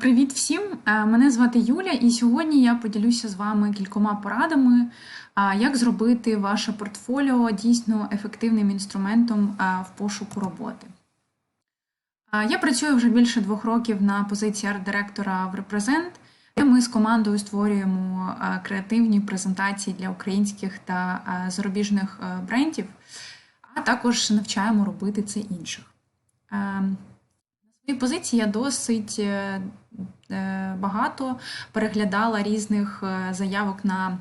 Привіт всім! Е, Мене звати Юля, і сьогодні я поділюся з вами кількома порадами, як зробити ваше портфоліо дійсно ефективним інструментом в пошуку роботи. Я працюю вже більше двох років на позиції арт-директора в Represent, де ми з командою створюємо креативні презентації для українських та зарубіжних брендів, а також навчаємо робити це інших. Позиції я досить е, е, багато переглядала різних е, заявок на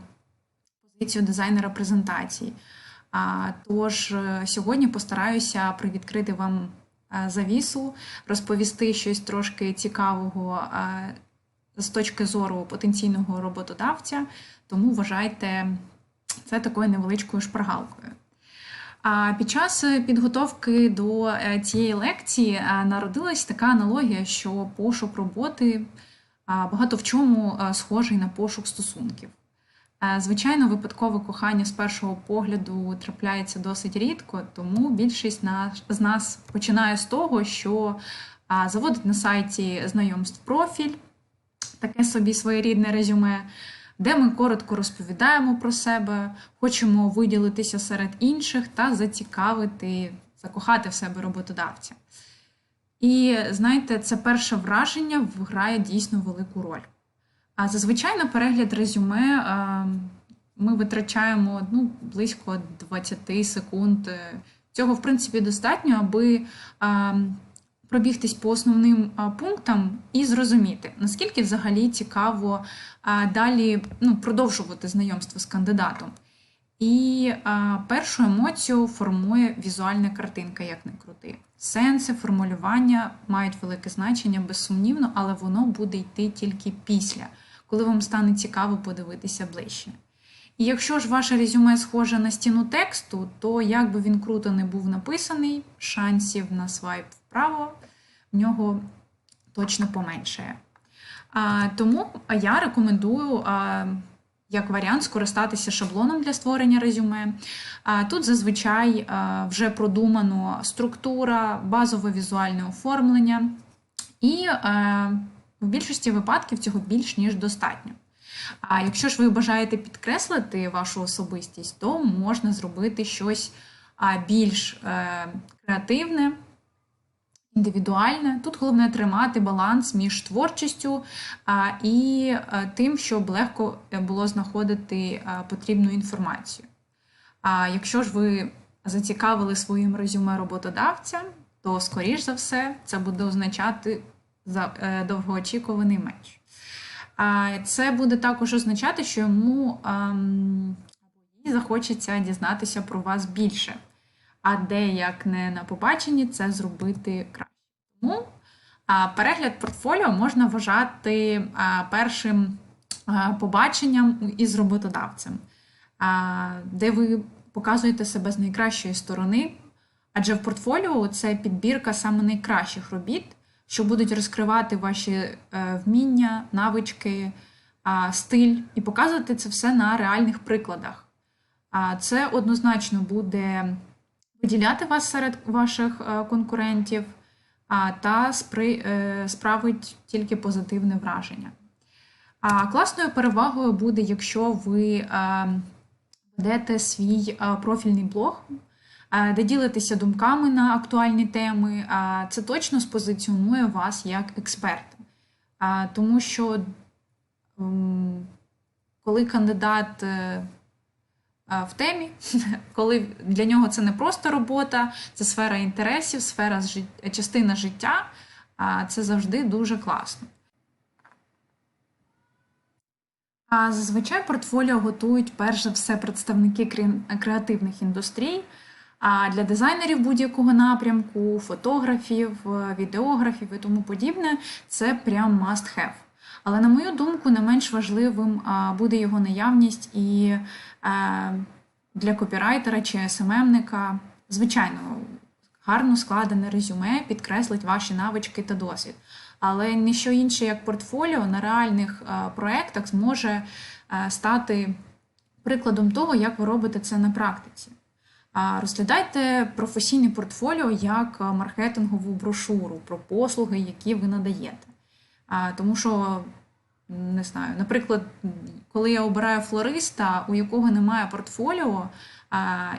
позицію дизайнера презентацій. А, Тож сьогодні постараюся привідкрити вам завісу, розповісти щось трошки цікавого з точки зору потенційного роботодавця, тому вважайте це такою невеличкою шпаргалкою. Під час підготовки до е, цієї лекції е, народилась така аналогія, що пошук роботи багато в чому е, схожий на пошук стосунків. Е, Звичайно, випадкове кохання з першого погляду трапляється досить рідко, тому більшість з нас починає з того, що заводить на сайті знайомств профіль, таке собі своєрідне резюме, де ми коротко розповідаємо про себе, хочемо виділитися серед інших та зацікавити, закохати в себе роботодавця. І знаєте, це перше враження грає дійсно велику роль. А зазвичай на перегляд резюме ми витрачаємо ну, близько 20 секунд. Цього, в принципі, достатньо, аби пробігтись по основним пунктам і зрозуміти, наскільки взагалі цікаво далі ну, продовжувати знайомство з кандидатом. І а, першу емоцію формує візуальна картинка, як не крути. Сенси, формулювання мають велике значення, безсумнівно, але воно буде йти тільки після, коли вам стане цікаво подивитися ближче. І якщо ж ваше резюме схоже на стіну тексту, то як би він круто не був написаний, шансів на свайп вправо в нього точно поменшає. А, тому я рекомендую а, як варіант скористатися шаблоном для створення резюме. Тут зазвичай вже продумано структура, базове візуальне оформлення, і в більшості випадків цього більш ніж достатньо. А якщо ж ви бажаєте підкреслити вашу особистість, то можна зробити щось більш е, креативне, індивідуальне. Тут головне тримати баланс між творчістю і е, тим, щоб легко було знаходити потрібну інформацію. А якщо ж ви зацікавили своїм резюме роботодавця, то, скоріш за все, це буде означати е, довгоочікуваний меч. Це буде також означати, що йому ем, захочеться дізнатися про вас більше. А де, як не на побаченні, це зробити краще. Тому перегляд портфоліо можна вважати першим побаченням із роботодавцем, де ви показуєте себе з найкращої сторони, адже в портфоліо це підбірка саме найкращих робіт що будуть розкривати ваші е, вміння, навички, стиль і показувати це все на реальних прикладах. Це однозначно буде виділяти вас серед ваших е, конкурентів та е, справить тільки позитивне враження. Класною перевагою буде, якщо ви ведете свій профільний блог де ділитеся думками на актуальні теми, це точно спозиціонує вас як експерта. Тому що коли кандидат е, в темі, коли для нього це не просто робота, це сфера інтересів, сфера частина життя, це завжди дуже класно. А зазвичай портфоліо готують перш за все представники креативних індустрій. А для дизайнерів будь-якого напрямку, фотографів, відеографів і тому подібне, це прям must have. Але, на мою думку, не менш важливим буде його наявність і е, для копірайтера чи СММника. Звичайно, гарно складене резюме підкреслить ваші навички та досвід. Але ніщо інше, як портфоліо на реальних е, проєктах зможе е, стати прикладом того, як ви робите це на практиці. Розглядайте професійне портфоліо як маркетингову брошуру про послуги, які ви надаєте. Тому що, не знаю, наприклад, коли я обираю флориста, у якого немає портфоліо,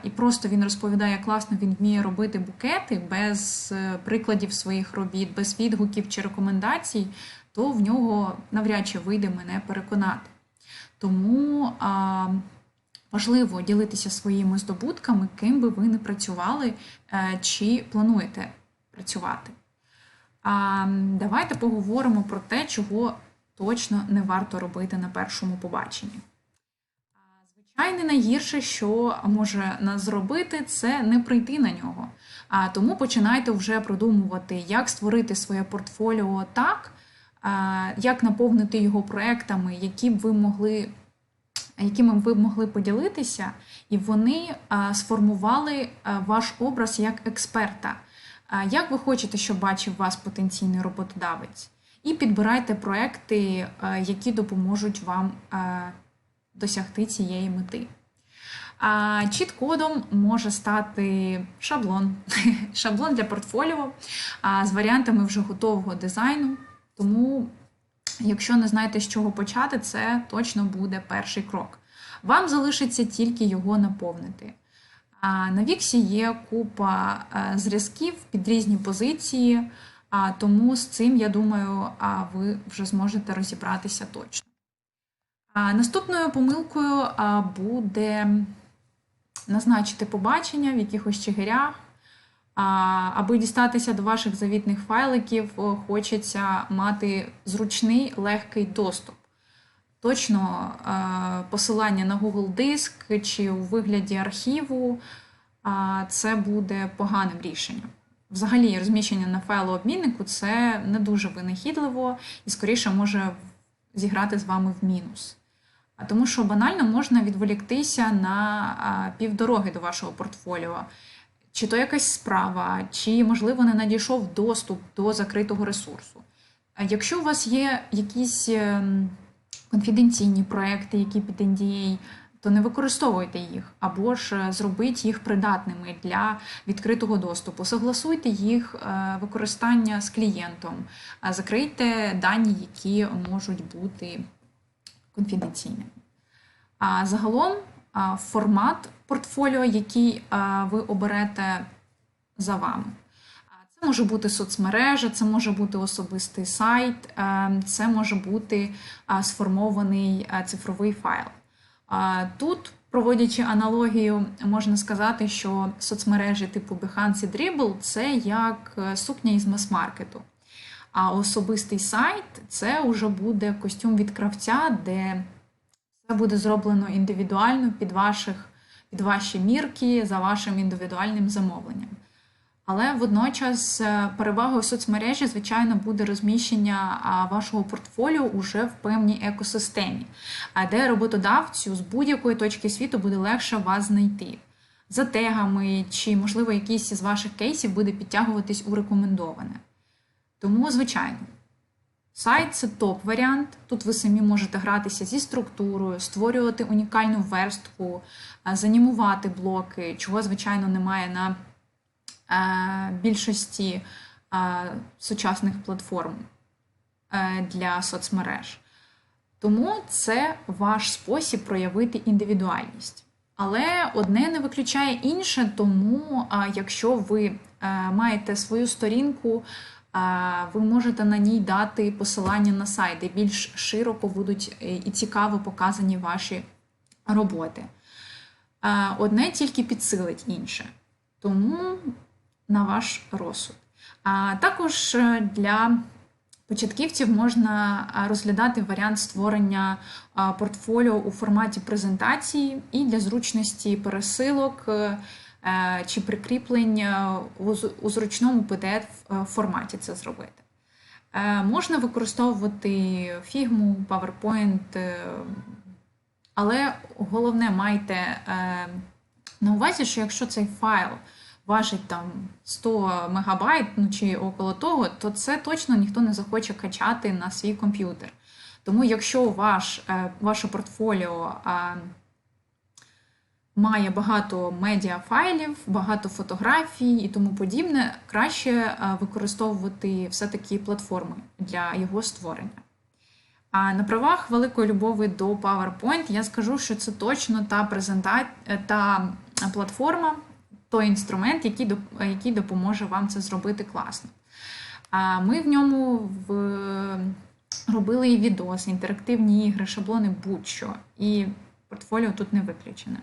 і просто він розповідає як класно, він вміє робити букети без е, прикладів своїх робіт, без відгуків чи рекомендацій, то в нього навряд чи вийде мене переконати. Тому важливо ділитися своїми здобутками, ким би ви не працювали е, чи плануєте працювати. А, Давайте поговоримо про те, чого точно не варто робити на першому побаченні. Звичайно, найгірше, що може нас зробити, це не прийти на нього. А тому починайте вже продумувати, як створити своє портфоліо так, як наповнити його проектами, які б ви могли. Якими ви могли поділитися, і вони сформували ваш образ як експерта. Як ви хочете, щоб бачив вас потенційний роботодавець? І підбирайте проекти, які допоможуть вам досягти цієї мети. А чіт-кодом може стати шаблон, шаблон для портфоліо з варіантами вже готового дизайну. Тому, якщо не знаєте, з чого почати, це точно буде перший крок. Вам залишиться тільки його наповнити. На Віксі є купа е, зразків під різні позиції, тому з цим, я думаю, ви вже зможете розібратися точно. Наступною помилкою буде назначити побачення в якихось чигирях. Аби дістатися до ваших завітних файликів, хочеться мати зручний легкий доступ. Точно посилання на Google Диск чи у вигляді архіву це буде поганим рішенням. Взагалі, розміщення на файлообміннику це не дуже винахідливо і, скоріше, може зіграти з вами в мінус тому що банально можна відволіктися на півдороги до вашого портфоліо. Чи то якась справа, чи, можливо, не надійшов доступ до закритого ресурсу. Якщо у вас є якісь ем, конфіденційні проекти, які під NDA, то не використовуйте їх, або ж е, зробіть їх придатними для відкритого доступу. Согласуйте їх е, використання з клієнтом, закрийте дані, які можуть бути конфіденційним. А загалом формат портфоліо, який ви оберете за вами. Це може бути соцмережа, це може бути особистий сайт, це може бути сформований цифровий файл. Тут, проводячи аналогію, можна сказати, що соцмережі типу Behance і Dribble – це як е, сукня із мас-маркету. А особистий сайт це вже буде костюм від кравця, де все буде зроблено індивідуально під ваших, під ваші мірки за вашим індивідуальним замовленням. Але водночас е, перевагою соцмережі, звичайно, буде розміщення вашого портфоліо уже в певній екосистемі, де роботодавцю з будь-якої точки світу буде легше вас знайти. За тегами, чи, можливо, якийсь із ваших кейсів буде підтягуватись у рекомендоване. Тому, звичайно, сайт це топ-варіант. Тут ви самі можете гратися зі структурою, створювати унікальну верстку, занімувати блоки, чого, звичайно, немає на е, більшості е, сучасних платформ е, для соцмереж. Тому це ваш спосіб проявити індивідуальність. Але одне не виключає інше, тому якщо ви маєте свою сторінку ви можете на ній дати посилання на сайт, де більш широко будуть е, і цікаво показані ваші роботи. Одне тільки підсилить інше. Тому на ваш розсуд. А також е, для початківців можна розглядати варіант створення портфоліо у форматі презентації і для зручності пересилок. Е, чи прикріплення у зручному pdf е, форматі це зробити. Е, можна використовувати Figma, PowerPoint, але головне майте на увазі, що якщо цей файл важить там 100 мегабайт, ну чи около того, то це точно ніхто не захоче качати на свій комп'ютер. Тому, якщо ваш, ваше портфоліо має багато медіафайлів, багато фотографій і тому подібне, краще е, використовувати все-таки платформи для його створення. А на правах великої любові до PowerPoint я скажу, що це точно та презента... та платформа, той інструмент, який доп- який допоможе вам це зробити класно. А ми в ньому в... робили і відоси, інтерактивні ігри, шаблони, будь-що. І портфоліо тут не виключене.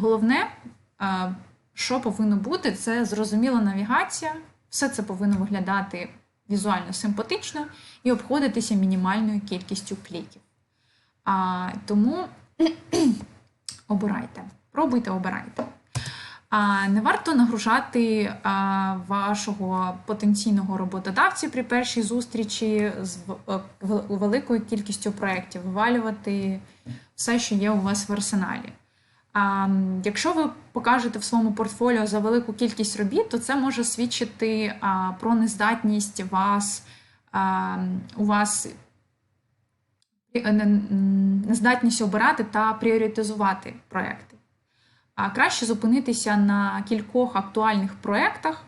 Головне, що повинно бути, це зрозуміла навігація. Все це повинно виглядати візуально симпатично і обходитися мінімальною кількістю кліків. А, тому обирайте, пробуйте, обирайте. А не варто нагружати а, вашого потенційного роботодавця при першій зустрічі з е, великою кількістю проєктів, вивалювати все, що є у вас в арсеналі. Якщо ви покажете в своєму портфоліо за велику кількість робіт, то це може свідчити про нездатність вас у вас е, нездатність обирати та пріоритизувати проекти. Краще зупинитися на кількох актуальних проєктах,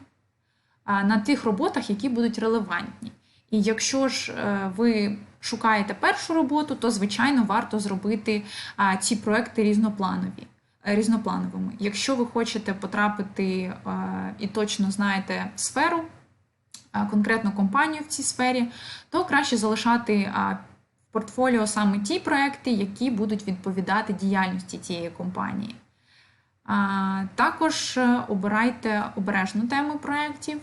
на тих роботах, які будуть релевантні. І якщо ж е, ви шукаєте першу роботу, то звичайно варто зробити ці проекти різнопланові. Е, Різноплановими. Якщо ви хочете потрапити е, і точно знаєте сферу, конкретну компанію в цій сфері, то краще залишати в портфоліо саме ті проекти, які будуть відповідати діяльності цієї компанії. Також е, обирайте обережну тему проєктів,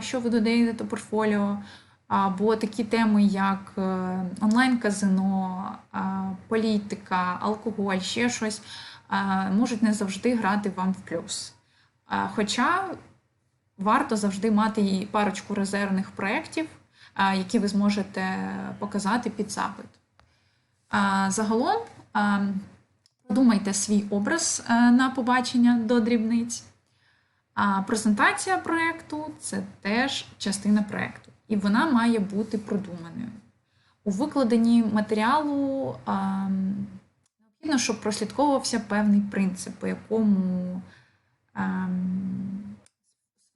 що ви додаєте до портфоліо, або такі теми, як е, онлайн-казино, політика, алкоголь, ще щось, можуть не завжди грати вам в плюс. Хоча варто завжди мати і парочку резервних проєктів, які ви зможете показати під запит. Загалом продумайте свій образ е, на побачення до дрібниць. А презентація проєкту це теж частина проєкту, і вона має бути продуманою. У викладенні матеріалу необхідно, щоб прослідковувався певний принцип, по якому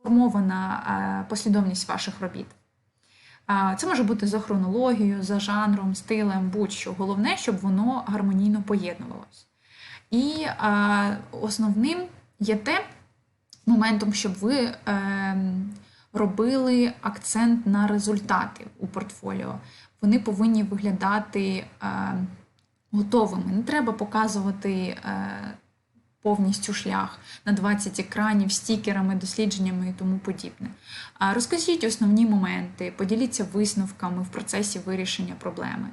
сформована послідовність ваших робіт. Це може бути за хронологією, за жанром, стилем, будь-що. Головне, щоб воно гармонійно поєднувалось. І основним є те моментом, щоб ви е, робили акцент на результати у портфоліо. Вони повинні виглядати е, готовими. Не треба показувати е, повністю шлях на 20 екранів, стікерами, дослідженнями і тому подібне. А розкажіть основні моменти, поділіться висновками в процесі вирішення проблеми.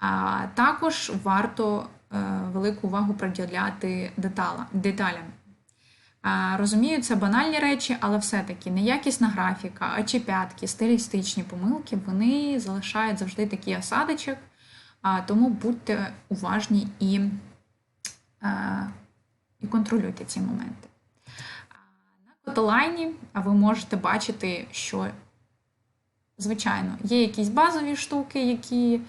А також варто е, велику увагу приділяти деталям. Розумію, це банальні речі, але все-таки неякісна графіка, очі п'ятки, стилістичні помилки, вони залишають завжди такий осадочок, а, тому будьте уважні і, і контролюйте ці моменти. На котолайні ви можете бачити, що, звичайно, є якісь базові штуки, які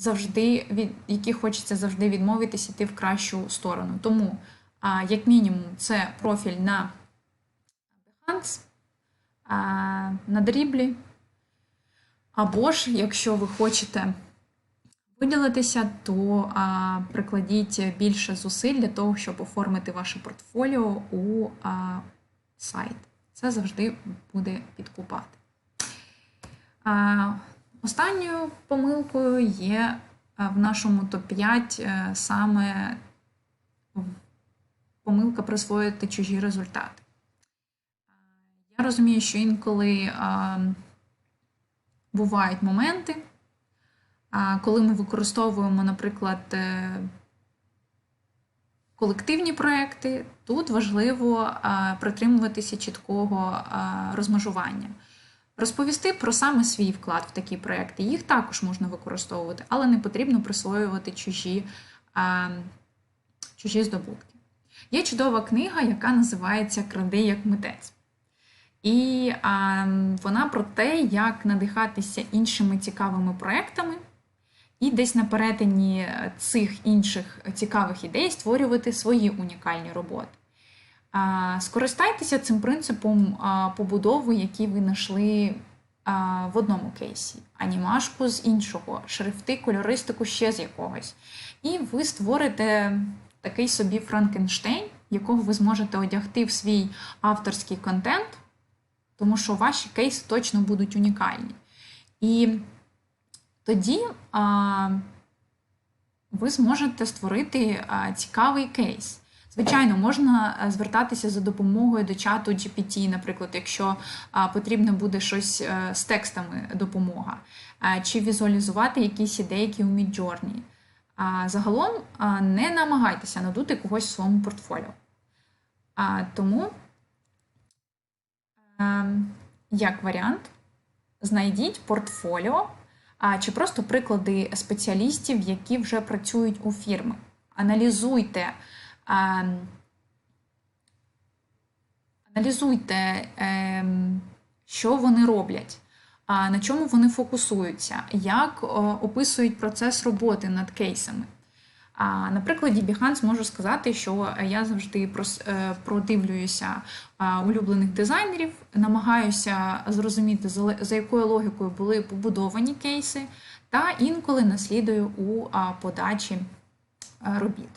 завжди від які хочеться завжди відмовитися йти в кращу сторону. Тому, як мінімум, це профіль на Behance, на дріблі. Або ж, якщо ви хочете виділитися, то а, прикладіть більше зусиль для того, щоб оформити ваше портфоліо у а, сайт. Це завжди буде підкупати. А, Останньою помилкою є в нашому топ-5 е, саме помилка присвоїти чужі результати. Я розумію, що інколи бувають моменти, коли ми використовуємо, наприклад, е, колективні проекти, тут важливо а, притримуватися чіткого розмежування. Розповісти про саме свій вклад в такі проекти. Їх також можна використовувати, але не потрібно присвоювати чужі, чужі здобутки. Є чудова книга, яка називається Кради як митець. І а, вона про те, як надихатися іншими цікавими проектами і десь на перетині цих інших цікавих ідей створювати свої унікальні роботи. Скористайтеся цим принципом побудови, який ви знайшли в одному кейсі, анімашку з іншого, шрифти, кольористику ще з якогось. І ви створите такий собі Франкенштейн, якого ви зможете одягти в свій авторський контент, тому що ваші кейси точно будуть унікальні. І тоді а, ви зможете створити а, цікавий кейс. Звичайно, можна е, звертатися за допомогою до чату GPT, наприклад, якщо потрібно буде щось е, з текстами допомога, чи візуалізувати якісь ідейки у Midjourney. Загалом не намагайтеся надути когось в своєму портфоліо. Тому, ем, як варіант, знайдіть портфоліо чи просто приклади спеціалістів, які вже працюють у фірми. Аналізуйте. Аналізуйте, ем, що вони роблять, на чому вони фокусуються, як описують процес роботи над кейсами. На прикладі Behance можу сказати, що я завжди е, продивлююся улюблених дизайнерів, намагаюся зрозуміти, за якою логікою були побудовані кейси, та інколи наслідую у подачі робіт.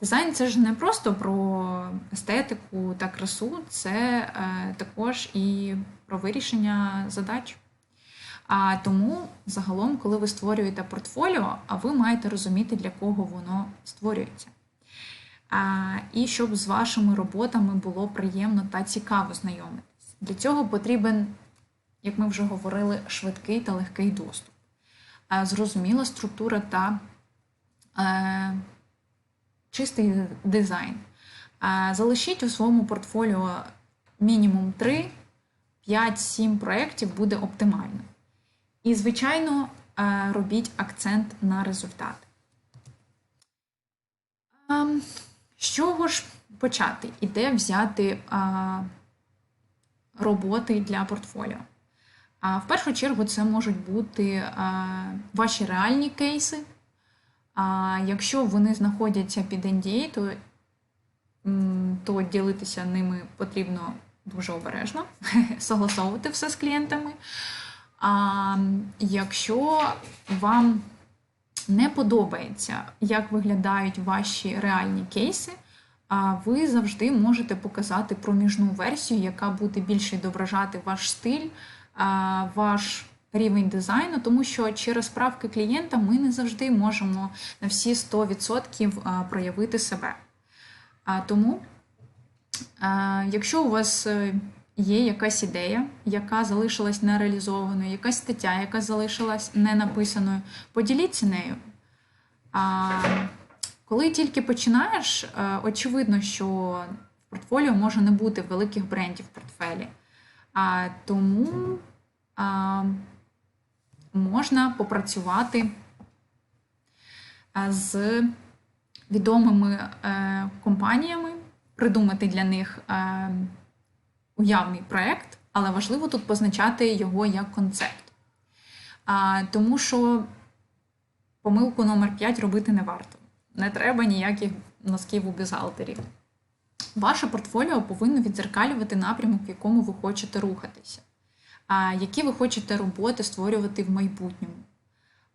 Дизайн це ж не просто про естетику та красу, це е, також і про вирішення задач. А тому, загалом, коли ви створюєте портфоліо, а ви маєте розуміти, для кого воно створюється. А, І щоб з вашими роботами було приємно та цікаво знайомитись. Для цього потрібен, як ми вже говорили, швидкий та легкий доступ, а, зрозуміла структура та. Е, чистий дизайн. Залишіть у своєму портфоліо мінімум 3, 5-7 проєктів буде оптимально. І, звичайно, робіть акцент на результат. З чого ж почати? І де взяти роботи для портфоліо? В першу чергу, це можуть бути ваші реальні кейси. Якщо вони знаходяться під NDA, то то ділитися ними потрібно дуже обережно, согласовувати все з клієнтами. А якщо вам не подобається, як виглядають ваші реальні кейси, ви завжди можете показати проміжну версію, яка буде більше відображати ваш стиль, ваш рівень дизайну, тому що через справки клієнта ми не завжди можемо на всі 100% проявити себе. Тому, якщо у вас е, є якась ідея, яка залишилась нереалізованою, якась стаття, яка залишилась не написаною, поділіться нею. Коли тільки починаєш, е, очевидно, що в портфоліо може не бути великих брендів в портфелі. Тому можна попрацювати е, з відомими е, компаніями, придумати для них уявний проєкт, але важливо тут позначати його як концепт. Тому що помилку номер 5 робити не варто. Не треба ніяких носків у бюзгалтері. Ваше портфоліо повинно відзеркалювати напрямок, в якому ви хочете рухатися які ви хочете роботи створювати в майбутньому.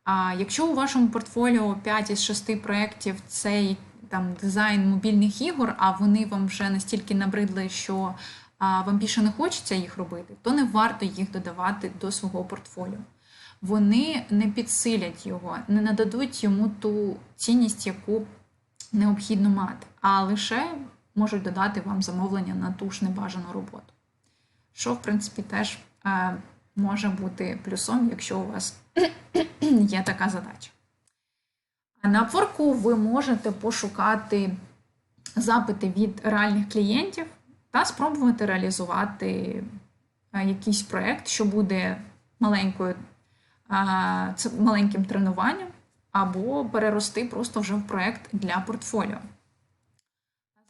А якщо у вашому портфоліо 5 із 6 проєктів це там дизайн мобільних ігор, а вони вам вже настільки набридли, що а, вам більше не хочеться їх робити, то не варто їх додавати до свого портфоліо. Вони не підсилять його, не нададуть йому ту цінність, яку необхідно мати, а лише можуть додати вам замовлення на ту ж небажану роботу. Що, в принципі, теж може бути плюсом, якщо у вас є така задача. На Upwork ви можете пошукати запити від реальних клієнтів та спробувати реалізувати якийсь проєкт, що буде маленькою, маленьким тренуванням, або перерости просто вже в проєкт для портфоліо.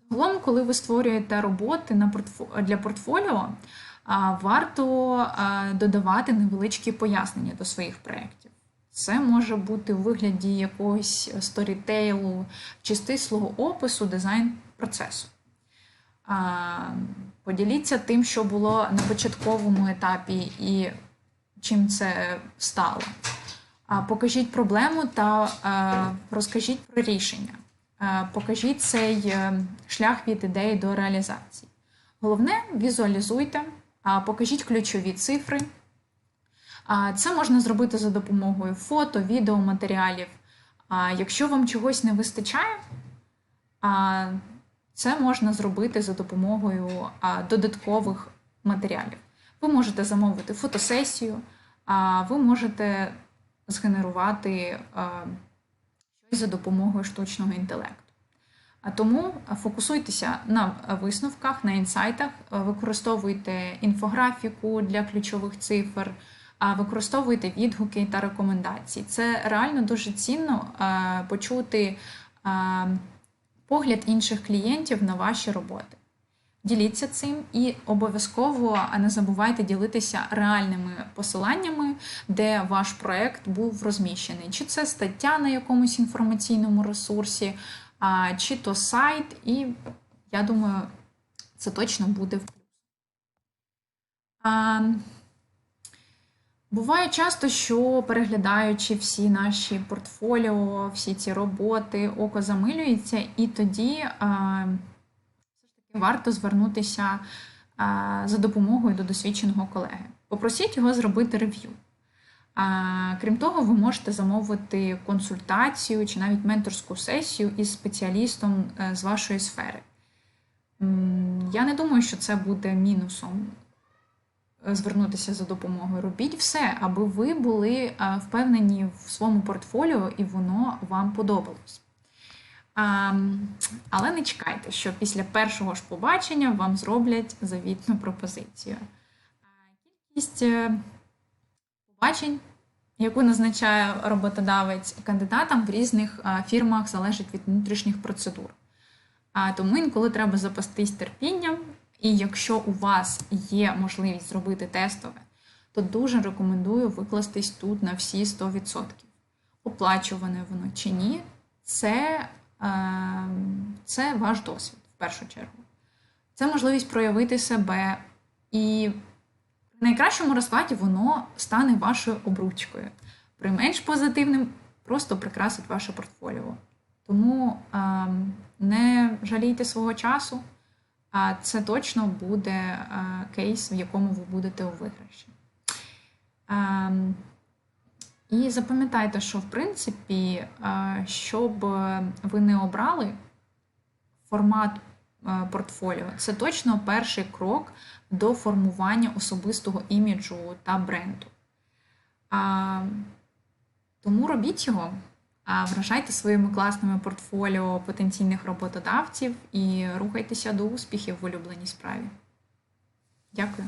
Загалом, коли ви створюєте роботи для портфоліо, варто додавати невеличкі пояснення до своїх проєктів. Це може бути у вигляді якогось сторітейлу чи стислого опису дизайн процесу. Поділіться тим, що було на початковому етапі і чим це стало. Покажіть проблему та розкажіть про рішення. Покажіть цей е, шлях від ідеї до реалізації. Головне, візуалізуйте, покажіть ключові цифри. Це можна зробити за допомогою фото, відео, матеріалів. Якщо вам чогось не вистачає, це можна зробити за допомогою додаткових матеріалів. Ви можете замовити фотосесію, ви можете згенерувати щось за допомогою штучного інтелекту. Тому фокусуйтеся на висновках, на інсайтах, використовуйте інфографіку для ключових цифр, використовуйте відгуки та рекомендації. Це реально дуже цінно почути погляд інших клієнтів на ваші роботи. Діліться цим і обов'язково не забувайте ділитися реальними посиланнями, де ваш проект був розміщений. Чи це стаття на якомусь інформаційному ресурсі, чи то сайт, і я думаю, це точно буде в плюс. Буває часто, що переглядаючи всі наші портфоліо, всі ці роботи, око замилюється, і тоді все ж таки варто звернутися за допомогою до досвідченого колеги. Попросіть його зробити рев'ю. Крім того, ви можете замовити консультацію чи навіть менторську сесію із спеціалістом е, з вашої сфери. Я не думаю, що це буде мінусом е, звернутися за допомогою. Робіть все, аби ви були е, впевнені в своєму портфоліо і воно вам подобалось. А, Але не чекайте, що після першого ж побачення вам зроблять завітну пропозицію. Кількість е, побачень, яку назначає роботодавець кандидатам в різних фірмах, залежить від внутрішніх процедур. А тому інколи треба запастись терпінням, і якщо у вас є можливість зробити тестове, то дуже рекомендую викластись тут на всі 100%. Оплачуване воно чи ні, це, е, це ваш досвід в першу чергу. Це можливість проявити себе, і в найкращому розкладі воно стане вашою обручкою. При менш позитивним просто прикрасить ваше портфоліо. Тому е, не жалійте свого часу, це точно буде е, кейс, в якому ви будете у виграші. Е, і запам'ятайте, що в принципі, е, щоб ви не обрали формат е, портфоліо, це точно перший крок до формування особистого іміджу та бренду. Тому робіть його, вражайте своїми класними портфоліо потенційних роботодавців і рухайтеся до успіхів в улюбленій справі. Дякую.